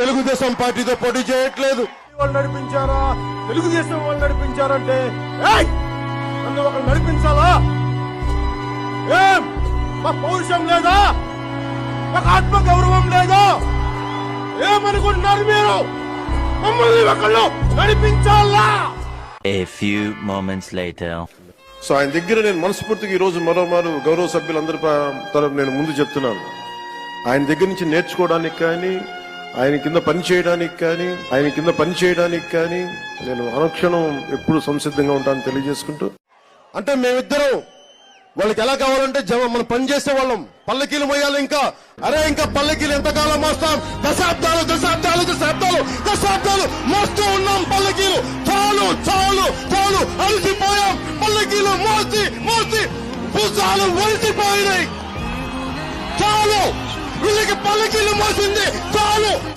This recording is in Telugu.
తెలుగుదేశం పార్టీతో పోటీ చేయట్లేదు. వాళ్ళు నడిపించారా? తెలుగుదేశం వాళ్ళు నడిపించారంటే ఏయ్! నన్ను ఒకరు నడిపించాలా? ఏం? మా పౌరుషం లేదా? ఒక ఆత్మ గౌరవం లేదా? ఏమనుకుంటున్నారు మీరు? మమ్మల్ని ఒకళ్ళు నడిపించాలా? A few moments later. So ఆయన దగ్గర నేను మనస్ఫూర్తిగా ఈ రోజు మరోమారు గౌరవ సభ్యులందరి తరపు నేను ముందు చెప్తున్నాను. ఆయన దగ్గర నుంచి నేర్చుకోవడానికి కానీ ఆయన కింద పని చేయడానికి కానీ ఆయన కింద పని చేయడానికి కానీ నేను అనుక్షణం ఎప్పుడు సంసిద్ధంగా ఉంటాను తెలియజేసుకుంటూ. అంటే మేమిద్దరం వాళ్ళకి ఎలా కావాలంటే జమ మనం పని చేసే వాళ్ళం. పల్లకీలు మోయాలి ఇంకా. అరే ఇంకా పల్లకీలు ఎంతకాలం మోస్తాం? దశాబ్దాలు దశాబ్దాలు దశాబ్దాలు దశాబ్దాలు మోస్తూ ఉన్నాం పల్లకీలు. చాలు చాలు చాలు అలసిపోయాం. పల్లకీలు మోసి మోసి భుజాలు వలిసిపోయినాయి చాలు వీళ్ళకి పల్లకీలు మోసింది.